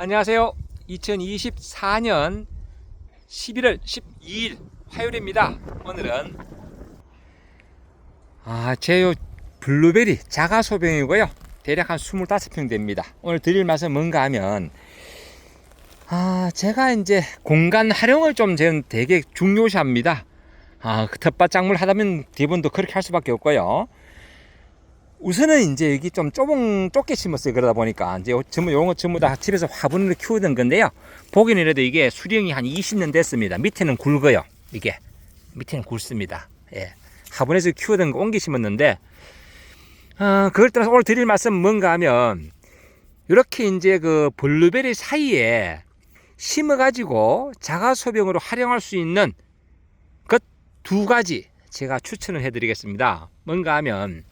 안녕하세요. 2024년 11월 12일 화요일입니다. 오늘은 아, 제요 블루베리 자가 소병이고요. 대략 한 25평 됩니다. 오늘 드릴 말씀 뭔가 하면 아, 제가 이제 공간 활용을 좀 저는 되게 중요시합니다. 아, 그 텃밭 작물 하다면 대부분도 그렇게 할 수밖에 없고요. 우선은 이제 여기 좀 좁은 좁게 심었어요. 그러다 보니까 이제 요- 전부 요런 거 전부 다 집에서 화분으로 키우던 건데요. 보기는 이래도 이게 수령이 한 20년 됐습니다. 밑에는 굵어요. 이게 밑에는 굵습니다. 예. 화분에서 키우던 거 옮기 심었는데 어, 그걸 떠나서 오늘 드릴 말씀 뭔가 하면 이렇게 이제 그 블루베리 사이에 심어 가지고 자가 소병으로 활용할 수 있는 것두 가지 제가 추천을 해드리겠습니다. 뭔가 하면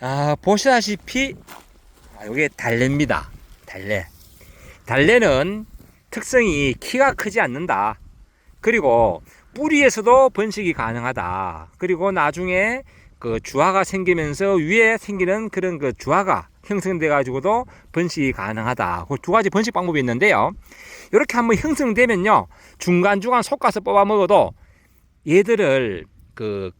아, 보시다시피 아, 이게 달래입니다. 달래. 달래는 특성이 키가 크지 않는다. 그리고 뿌리에서도 번식이 가능하다. 그리고 나중에 그 주화가 생기면서 위에 생기는 그런 그 주화가 형성돼 가지고도 번식이 가능하다. 그 두 가지 번식 방법이 있는데요. 이렇게 한번 형성되면요. 중간중간 솎아서 뽑아 먹어도 얘들을 그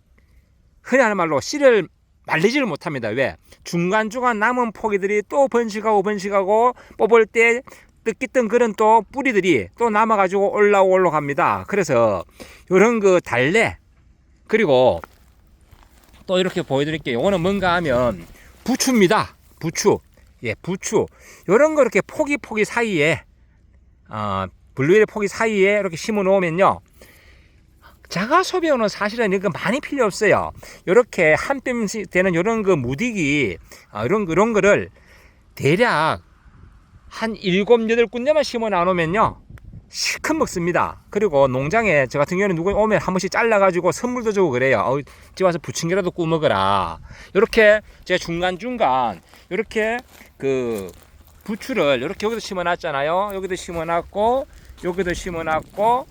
흔히 하는 말로 씨를 말리지를 못합니다. 왜? 중간중간 남은 포기들이 또 번식하고 번식하고 뽑을 때 뜯기던 그런 또 뿌리들이 또 남아가지고 올라오고 올라갑니다. 그래서 이런 그 달래 그리고 또 이렇게 보여드릴게요. 이거는 뭔가 하면 부추입니다. 부추. 예, 부추. 이런 거 이렇게 포기 포기 사이에 어, 블루베리 포기 사이에 이렇게 심어 놓으면요. 자가 소비용은 사실은 이거 많이 필요 없어요. 이렇게 한 뼘씩 되는 이런 그 무디기 아, 이런 이런 거를 대략 한 일곱 여덟 군데만 심어 나누면요 실컷 먹습니다. 그리고 농장에 저 같은 경우는 누구 오면 한 번씩 잘라가지고 선물도 주고 그래요. 어, 집 와서 부침개라도 구워 먹어라. 이렇게 제가 중간 중간 이렇게 그 부추를 이렇게 여기도 심어놨잖아요. 여기도 심어놨고 여기도 심어놨고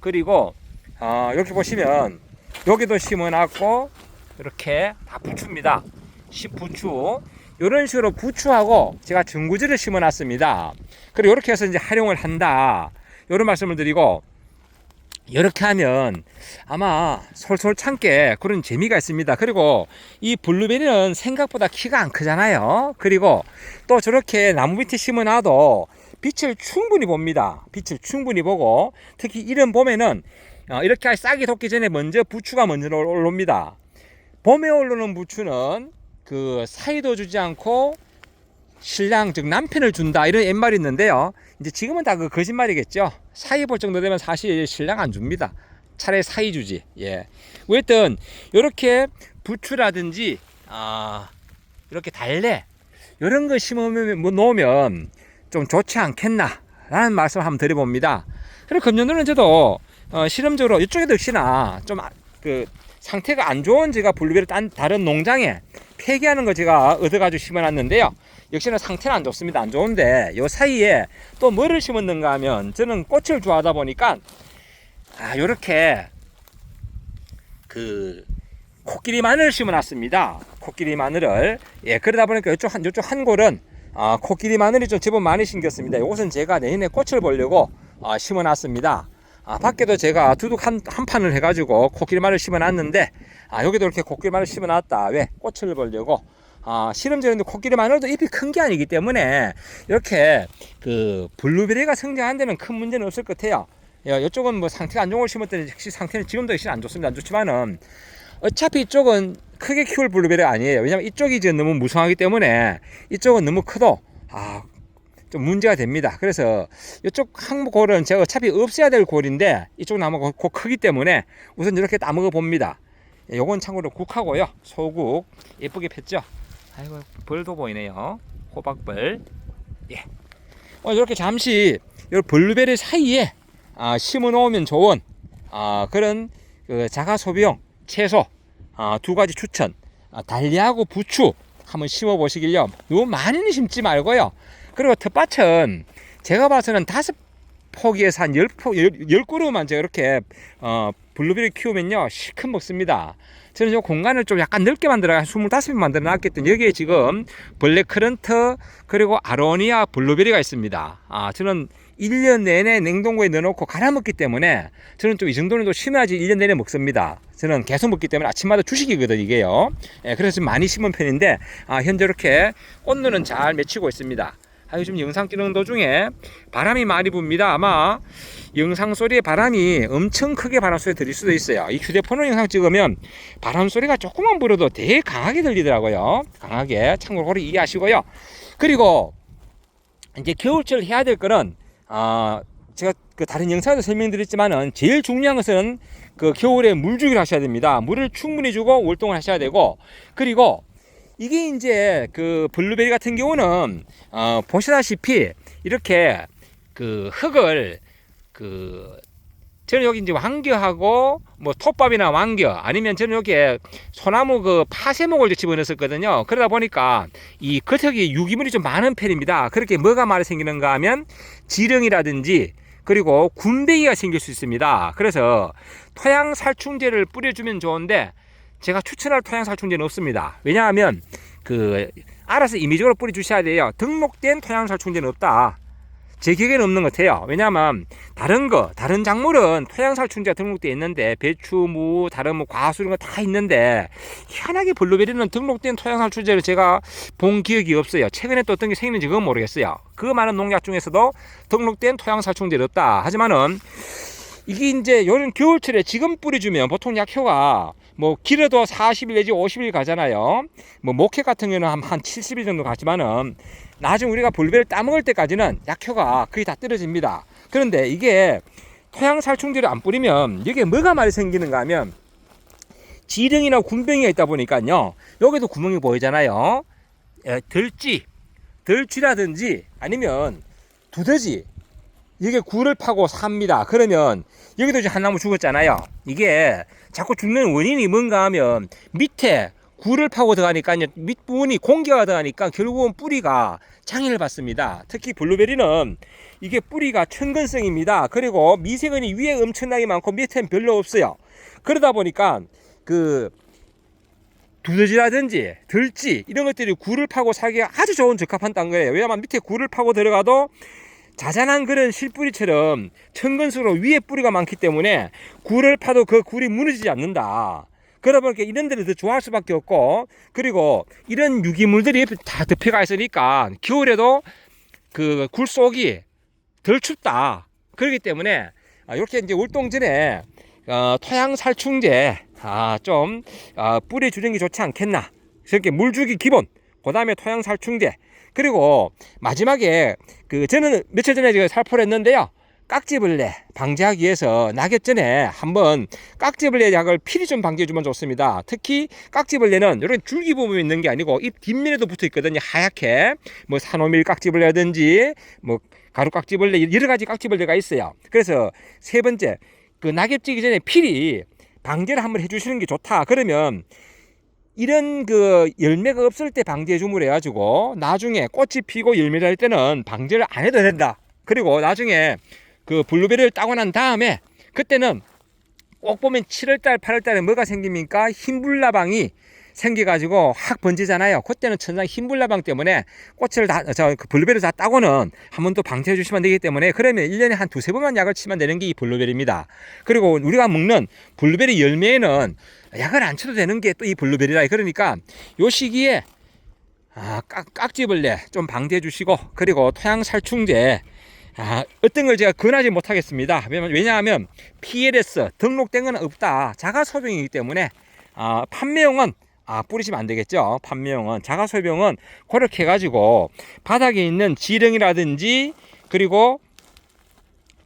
그리고 어, 이렇게 보시면 여기도 심어놨고 이렇게 다 부추입니다. 시 부추 이런 식으로 부추하고 제가 전구지를 심어놨습니다. 그리고 이렇게 해서 이제 활용을 한다. 이런 말씀을 드리고 이렇게 하면 아마 솔솔 참게 그런 재미가 있습니다. 그리고 이 블루베리는 생각보다 키가 안 크잖아요. 그리고 또 저렇게 나무 밑에 심어놔도 빛을 충분히 봅니다. 빛을 충분히 보고 특히 이런 봄에는 어, 이렇게 싹이 돋기 전에 먼저 부추가 먼저 올- 올라옵니다. 봄에 오르는 부추는 그 사이도 주지 않고 신랑 즉 남편을 준다 이런 옛말이 있는데요. 이제 지금은 다 그 거짓말이겠죠. 사이 볼 정도 되면 사실 신랑 안 줍니다. 차라리 사이 주지. 예. 어쨌든 이렇게 부추라든지 아 이렇게 달래 이런 거 심으면 뭐 놓으면 좀 좋지 않겠나라는 말씀을 한번 드려봅니다. 그리고 금년도는 저도 어, 실험적으로 이쪽에도 역시나 좀 그 상태가 안 좋은 제가 블루베리 딴 다른 농장에 폐기하는 거 제가 얻어가지고 심어놨는데요. 역시나 상태는 안 좋습니다. 안 좋은데 요 사이에 또 뭐를 심었는가 하면 저는 꽃을 좋아하다 보니까 아 요렇게 그 코끼리 마늘을 심어놨습니다. 코끼리 마늘을 예 그러다 보니까 이쪽 한 이쪽 한 골은 아 코끼리 마늘이 좀 제법 많이 심겼습니다. 이것은 제가 내년에 꽃을 보려고 아, 심어놨습니다. 아 밖에도 제가 두둑 한, 한 판을 해가지고 코끼리 마늘 심어 놨는데 아 여기도 이렇게 코끼리 마늘 심어 놨다. 왜 꽃을 보려고 아, 실험적인데 코끼리 마늘도 잎이 큰 게 아니기 때문에 이렇게 그 블루베리가 성장한 데는 큰 문제는 없을 것 같아요. 야, 이쪽은 뭐 상태가 안 좋은 걸 심었더니 역시 상태는 지금도 역시 안 좋습니다. 안 좋지만은 어차피 이쪽은 크게 키울 블루베리가 아니에요. 왜냐면 이쪽이 지금 너무 무성하기 때문에 이쪽은 너무 커도 아, 좀 문제가 됩니다. 그래서 이쪽 한 골은 제가 어차피 없애야 될 골인데 이쪽 나무가 곧 크기 때문에 우선 이렇게 따먹어 봅니다. 예, 요건 참고로 국하고요. 소국 예쁘게 폈죠. 아이고 벌도 보이네요. 호박벌. 예. 어, 이렇게 잠시 이 블루베리 사이에 아, 심어 놓으면 좋은 아, 그런 그 자가 소비용 채소 아, 두 가지 추천. 아, 달리하고 부추 한번 심어 보시길요. 너무 많이는 심지 말고요. 그리고 텃밭은 제가 봐서는 다섯 포기에서 한 열 포, 열, 열 그루만 제가 이렇게 어, 블루베리 키우면요 실컷 먹습니다. 저는 이 공간을 좀 약간 넓게 만들어 25개 만들어 놨겠더니 여기에 지금 블랙 커런트 그리고 아로니아 블루베리가 있습니다. 아 저는 1년 내내 냉동고에 넣어놓고 갈아 먹기 때문에 저는 좀 이 정도는 또 심하지 1년 내내 먹습니다. 저는 계속 먹기 때문에 아침마다 주식이거든 이게요. 예, 그래서 좀 많이 심은 편인데 아, 현재 이렇게 꽃눈은 잘 맺히고 있습니다. 아, 요즘 영상 찍는 도중에 바람이 많이 붑니다. 아마 영상 소리에 바람이 엄청 크게 바람 소리 들릴 수도 있어요. 이 휴대폰으로 영상 찍으면 바람 소리가 조금만 불어도 되게 강하게 들리더라고요. 강하게 참고로 그걸 이해하시고요. 그리고 이제 겨울철 해야 될 거는 아 제가 그 다른 영상에서 설명드렸지만은 제일 중요한 것은 그 겨울에 물주기를 하셔야 됩니다. 물을 충분히 주고 월동을 하셔야 되고 그리고 이게 이제 그 블루베리 같은 경우는 어 보시다시피 이렇게 그 흙을 그 저는 여기 이제 왕겨하고 뭐 톱밥이나 왕겨 아니면 저는 여기에 소나무 그 파쇄목을 집어넣었거든요. 그러다 보니까 이 겉흙이 유기물이 좀 많은 편입니다. 그렇게 뭐가 많이 생기는가 하면 지렁이라든지 그리고 군뱅이가 생길 수 있습니다. 그래서 토양 살충제를 뿌려주면 좋은데 제가 추천할 토양 살충제는 없습니다. 왜냐하면 그 알아서 임의적으로 뿌려주셔야 돼요. 등록된 토양 살충제는 없다. 제 기억에는 없는 것 같아요. 왜냐하면 다른 거, 다른 작물은 토양 살충제가 등록되어 있는데 배추, 무, 다른 뭐 과수 이런 거 다 있는데 희한하게 블루베리는 등록된 토양 살충제를 제가 본 기억이 없어요. 최근에 또 어떤 게 생기는지 그건 모르겠어요. 그 많은 농약 중에서도 등록된 토양 살충제를 없다. 하지만은 이게 이제 요런 겨울철에 지금 뿌려주면 보통 약효가 뭐 길어도 40일 내지 50일 가잖아요. 뭐 목회 같은 경우는 한, 한 70일 정도 가지만은 나중에 우리가 볼베를 따먹을 때까지는 약효가 거의 다 떨어집니다. 그런데 이게 토양 살충제를 안 뿌리면 이게 뭐가 많이 생기는가 하면 지렁이나 군뱅이가 있다 보니까요. 여기도 구멍이 보이잖아요. 에, 들쥐, 들쥐라든지 아니면 두더지 이게 굴을 파고 삽니다. 그러면 여기도 이제 한 나무 죽었잖아요. 이게 자꾸 죽는 원인이 뭔가 하면 밑에 굴을 파고 들어가니까 밑부분이 공기가 들어가니까 결국은 뿌리가 장애를 받습니다. 특히 블루베리는 이게 뿌리가 천근성입니다. 그리고 미세근이 위에 엄청나게 많고 밑에는 별로 없어요. 그러다 보니까 그 두더지라든지 들쥐 이런 것들이 굴을 파고 살기가 아주 좋은 적합한 땅 거예요. 왜냐하면 밑에 굴을 파고 들어가도 자잘한 그런 실뿌리처럼 천근수로 위에 뿌리가 많기 때문에 굴을 파도 그 굴이 무너지지 않는다. 그러다 보니까 이런 데를 더 좋아할 수밖에 없고 그리고 이런 유기물들이 다 덮여가 있으니까 겨울에도 그 굴 속이 덜 춥다. 그렇기 때문에 아, 이렇게 이제 월동 전에 어, 토양 살충제 아, 좀 어, 뿌려주는 게 좋지 않겠나. 이렇게 물 주기 기본, 그 다음에 토양 살충제, 그리고 마지막에 그 저는 며칠 전에 제가 살포를 했는데요. 깍지벌레 방지하기 위해서 낙엽 전에 한번 깍지벌레 약을 필히 좀 방지해주면 좋습니다. 특히 깍지벌레는 이런 줄기 부분에 있는 게 아니고 잎 뒷면에도 붙어 있거든요. 하얗게 뭐 산호밀 깍지벌레라든지 뭐 가루 깍지벌레 여러 가지 깍지벌레가 있어요. 그래서 세 번째 그 낙엽 지기 전에 필히 방제를 한번 해주시는 게 좋다. 그러면 이런 그 열매가 없을 때 방제 주물 해가지고 나중에 꽃이 피고 열매를 할 때는 방제를 안 해도 된다. 그리고 나중에 그 블루베리를 따고 난 다음에 그때는 꼭 보면 7월달, 8월달에 뭐가 생깁니까? 흰불나방이 생겨가지고 확 번지잖아요. 그때는 천장 흰불나방 때문에 꽃을 다, 저, 그 블루베리를 다 따고는 한번또 방치해 주시면 되기 때문에 그러면 1년에 한 두세 번만 약을 치면 되는 게 이 블루베리입니다. 그리고 우리가 먹는 블루베리 열매에는 약을 안 쳐도 되는 게 또 이 블루베리라. 그러니까 요 시기에 아, 깍, 깍지벌레 좀 방지해 주시고 그리고 토양 살충제 아, 어떤 걸 제가 권하지 못하겠습니다. 왜냐하면 PLS 등록된 건 없다. 자가 소병이기 때문에 아, 판매용은 아, 뿌리시면 안 되겠죠. 판매용은 자가 소병은 그렇게 해가지고 바닥에 있는 지렁이라든지 그리고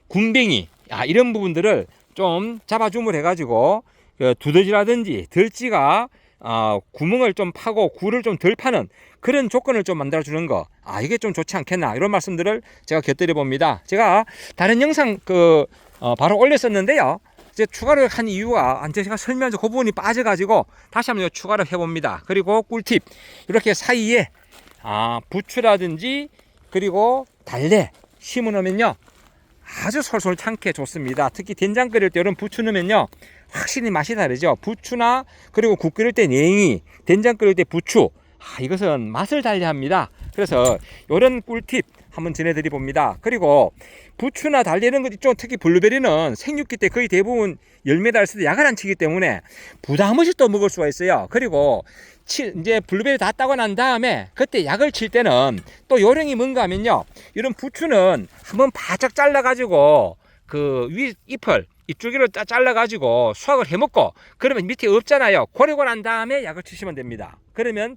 군뱅이 아, 이런 부분들을 좀 잡아주물 해가지고 그 두더지라든지 들쥐가 어, 구멍을 좀 파고 굴을 좀 덜 파는 그런 조건을 좀 만들어 주는 거. 아, 이게 좀 좋지 않겠나. 이런 말씀들을 제가 곁들여 봅니다. 제가 다른 영상 그, 어, 바로 올렸었는데요. 이제 추가를 한 이유가 안 제가 설명하면서 그 부분이 빠져가지고 다시 한번 추가를 해봅니다. 그리고 꿀팁. 이렇게 사이에 아, 부추라든지 그리고 달래 심어 놓으면요. 아주 솔솔 참게 좋습니다. 특히 된장 끓일 때 이런 부추 넣으면요. 확실히 맛이 다르죠. 부추나 그리고 국 끓일 때 냉이, 된장 끓일 때 부추. 아, 이것은 맛을 달리합니다. 그래서 이런 꿀팁 한번 전해드리 봅니다. 그리고 부추나 달리 이런 것 있죠. 특히 블루베리는 생육기 때 거의 대부분 열매 때 약을 안 치기 때문에 부담 없이 또 먹을 수가 있어요. 그리고 치, 이제 블루베리 다 따고 난 다음에 그때 약을 칠 때는 또 요령이 뭔가 하면요. 이런 부추는 한번 바짝 잘라가지고 그 위 잎을 이쪽으로 짜- 잘라가지고 수확을 해먹고 그러면 밑에 없잖아요. 고르고 난 다음에 약을 치시면 됩니다. 그러면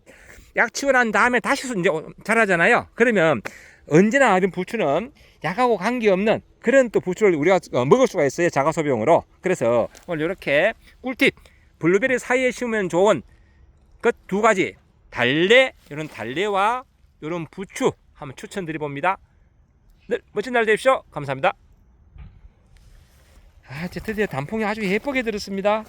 약 치고 난 다음에 다시 이제 자라잖아요. 그러면 언제나 이런 부추는 약하고 관계없는 그런 또 부추를 우리가 어, 먹을 수가 있어요. 자가소비용으로. 그래서 오늘 이렇게 꿀팁 블루베리 사이에 심으면 좋은 그 두 가지 달래 이런 달래와 이런 부추 한번 추천드려 봅니다. 네, 멋진 날 되십시오. 감사합니다. 아, 드디어 단풍이 아주 예쁘게 들었습니다.